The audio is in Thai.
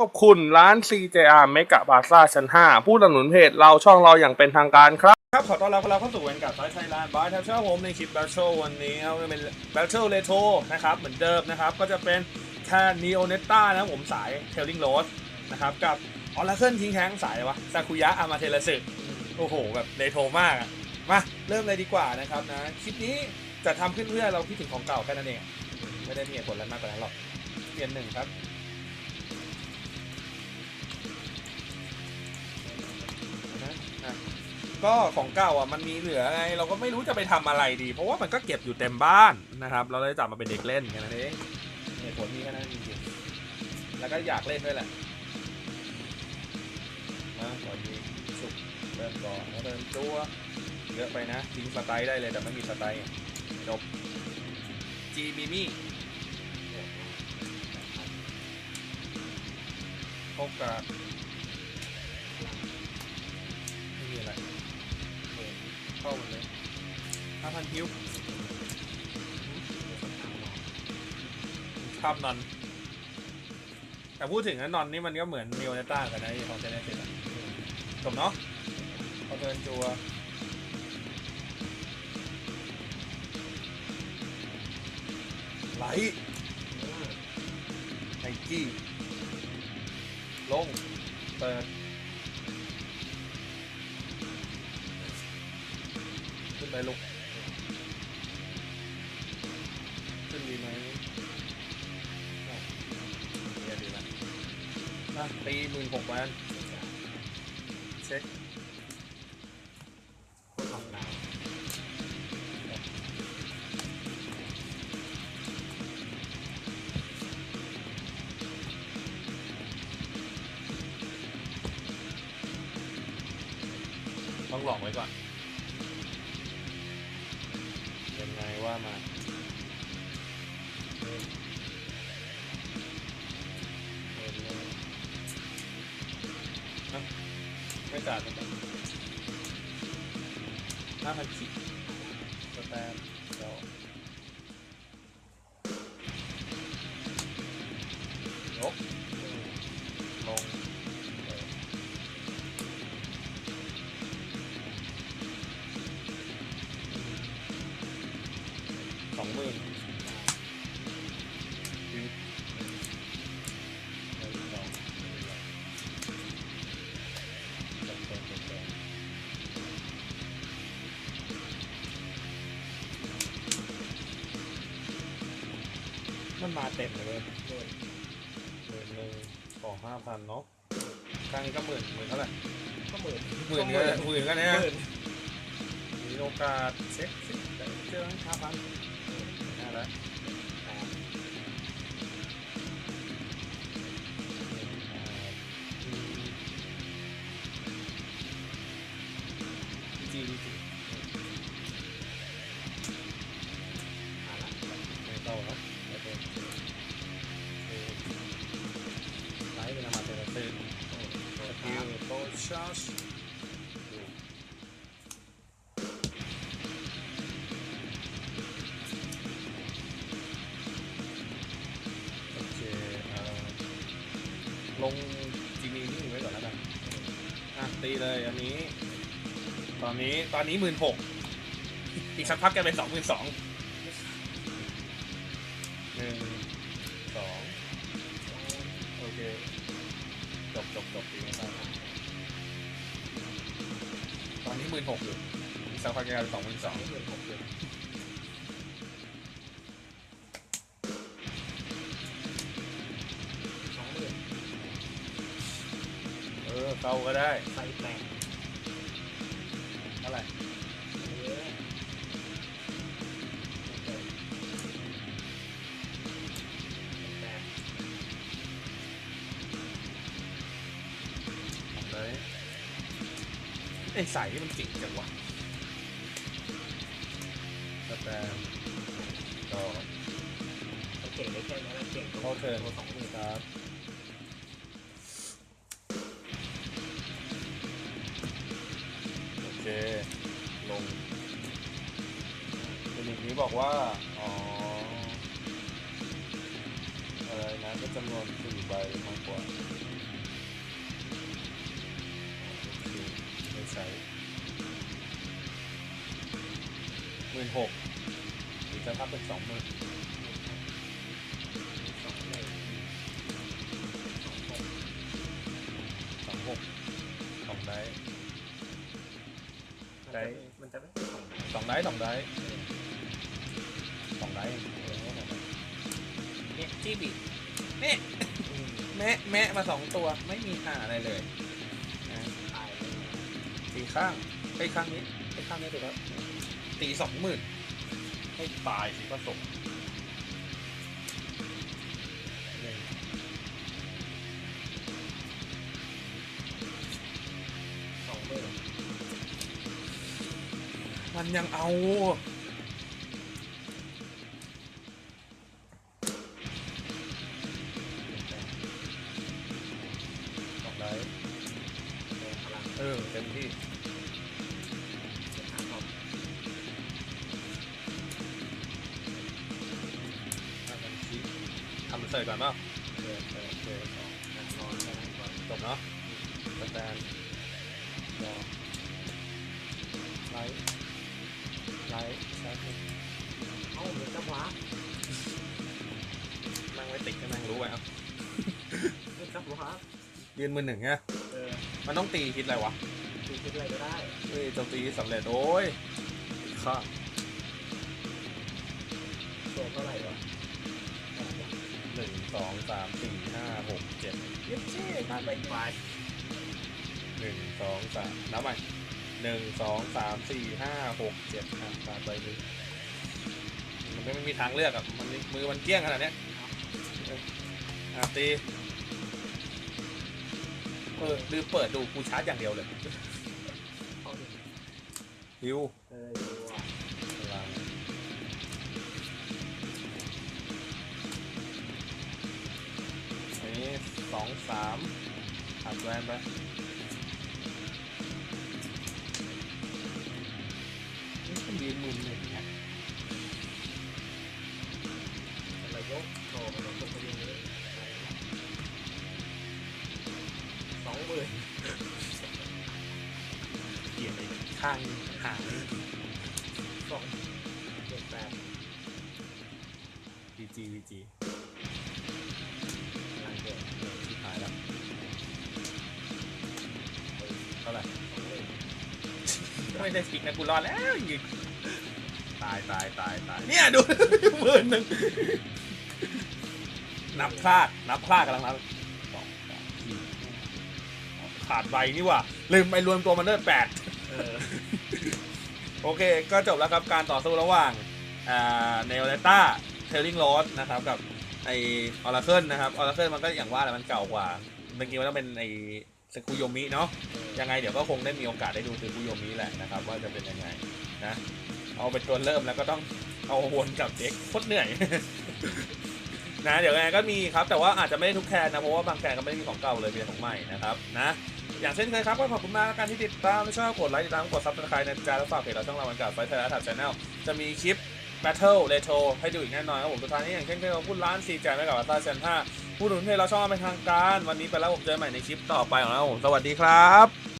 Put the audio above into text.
ขอบคุณร้าน CJR เมกะบาซ่าชั้น 5 ผู้สนับสนุนเพจเราช่องเราอย่างเป็นทางการครับ ครับ ขอต้อนรับเราเข้าสู่เวนกับไทยแลนด์บายทัชเชอร์ผมในคลิป Battle วันนี้ครับจะเป็น Battle Retro นะครับ เหมือนเดิมนะครับ ก็จะเป็นแค่ Neo Netta นะผมสาย Telling Road นะครับ กับ Oracle ทิ้งแข้งสายวะซากุยะอามาเทลสึโอ้โห แบบเรโทรมากมา เริ่มเลยดีกว่านะครับนะคลิปนี้จะทำขึ้นเพื่อเราคิดถึงของเก่าแค่นั้นเองไม่ได้มีเหตุผลอะไรมากกว่านั้นหรอกเปลี่ยนหนึ่งครับ ก็ของเก่าอะมันมีเหลือไงเราก็ไม่รู้จะไปทำอะไรดี เพราะว่ามันก็เก็บอยู่เต็มบ้านนะครับ เราเลยจับมาเป็นเด็กเล่นแค่นั้นเองเหตุผลนี้แค่นั้นจริงๆแล้วก็อยากเล่นด้วยแหละมาก่อนยิงสุกเริ่มก่อนแล้วเดินตัวเยอะไปนะทิ้งสไตล์ได้เลยแต่ไม่มีสไตล์จบจีมิมี่พบกับ เข้าหมดเลยห้าพันคิวภาพนอน แต่พูดถึงนะนอนนี่มันก็เหมือนมิโอเนต้ากันนะไอ้ของเจเนติสจบเนาะพอเดินจัวไหลไนกี้ลงเปิด ไปลุกขึ้นดีไหมเนี่ยดีแล้วอะตีหมื่นหกวันเช็คต้องหลอกไว้ก่อน ว่ามาเริ่มเริ่มเริ่มอะไม่จ่ายไม่จ่ายห้าพันสี่ มันมาเต็มเลยเว้ยหมื่นหนึ่งสองห้าพันเนาะครั้งนี้ก็หมื่นหมื่นเท่าไหร่ก็หมื่นหมื่นก็หมื่นก็เนี่ยหมื่นมีโอกาสเช็คสิแต่เจอห้าพันน่าแล้ว เป็นสกิลโตชาร์จโอเคเอ่อลงจีมีนี่ไว้ก่อนแล้วกันอะตีเลยอันนี้ ตอนนี้ตอนนี้หมื่นหกอีกสักพักจะเป็นสองหมื่นสองหนึ่งสองโอเค จบจบจบตีไม่ได้ตอนนี้หมื่นหกอยู่อีกสักพักจะกลายเป็นสองหมื่นสองหมื่นหกหมื่นสองหมื่นเออเข้าก็ได้ใส่แปด ไอสายนี่มันเก่งจังวะสแตมป์ก็เก่งได้แค่นั้นเก่งเข้าเทิร์นสองหมื่นครับโอเค ลงเทคนิคนี้บอกว่า อ๋อ อะไรนะก็จำนวนสี่ใบมากกว่า ใช้หมื่นหกหรือจะทับเป็นสองหมื่นสองเลยสองหกสองหกสองได้มันได้จะไม่มันจะไม่ใช่สองสองได้สองได้สองได้เออสองได้เนี่ยจี้บิดนี่แม่แม่มาสองตัวไม่มีหาอะไรเลยนะตายเลย ตีข้างไอ้ข้างนี้ไอ้ข้างนี้ถูกแล้วตีสองหมื่นให้ตายสิผสมสองหมื่นมันยังเอา เออเต็มที่ทำเสร็จก่อนเปล่าเดือนเดือนเสองนนอนก่อนจบเนาะสแตนรอไลท์ไลท์แซฟเอ้ามันจะว้านั่งไว้ติดให้แม่งรู้ไว้เอามันจะว้ายืนมือหนึ่งไงเออ มันต้องตีคิดอะไรวะตีคิดอะไรก็ได้เฮ้ยโจมตีสำเร็จโอ้ยข้างโดนเท่าไหร่วะหนึ่งสองสามสี่ห้าหกเจ็ดยึดชี่มาไปไปหนึ่งสองสามนับใหม่หนึ่งสองสามสี่ห้าหกเจ็ดอะตามไปดูมันไม่มีทางเลือกอะมันมือมันเกี้ยงขนาดเนี้ยอะตี เออลืมเปิดดูกูชาร์จอย่างเดียวเลยเอาดิฮิวเออดูอะพลังอันนี้สองสามอัดแวนไปนี่ก็มีมุมหนึ่งนะอะไรยกโตมันต้องต รงนี้สองหมื่นเกียร์ไปข้างหางสองเจ็ดแปดวีจีวีจีหลังเจ็ดที่หายแล้วเท่าไหร่สองหมื่นไม่ได้สิกนะกูรอดแล้วยิงตายตายตายตายเนี่ยดูหมื่นหนึ่งนับพลาดนับพลาดกำลังนับสองสามสี่ ขาดใบนี่หว่าลืมไปรวมตัวมันด้วยแปดเออโอเค ก็จบแล้วครับการต่อสู้ระหว่างอ่าเนลเลต้าเทลลิงโรสนะครับกับไอออร์เคิลนะครับออร์เคิลมันก็อย่างว่าแหละมันเก่ากว่าเมื่อกี้มันต้องเป็นไอสกุโยมิเนาะยังไงเดี๋ยวก็คงได้มีโอกาสได้ดูสกุโยมิแหละนะครับ ว่าจะเป็นยังไงนะเอาเป็นตัวเริ่มแล้วก็ต้องเอาวนกลับเด็กโคตรเหนื่อย นะเดี๋ยวยังไงก็มีครับแต่ว่าอาจจะไม่ได้ทุกแคนนะเพราะว่าบางแคนก็ไม่ได้มีของเก่าเลยมีแต่ของใหม่นะครับนะอย่างเช่นเคยครับก็ขอบคุณมากแล้วกันที่ติดตามและชอบกดไลค์ติดตามกดซับสไครต์นะจ๊ะแล้วฝากเพจเราช่องเราวันกับไฟเทอร์และถับชาแนลจะมีคลิป Battle Retro ให้ดูอีกแน่นอนครับผมสุดท้ายนี้อย่างเช่นเคยขอบคุณร้านซีแจนไว้กับวัตตาเซนห้าผู้หนุนเพจเราช่องเป็นทางการ วันนี้ไปแล้วผมเจอกันใหม่ในคลิปต่อไปของเราผมสวัสดีครับ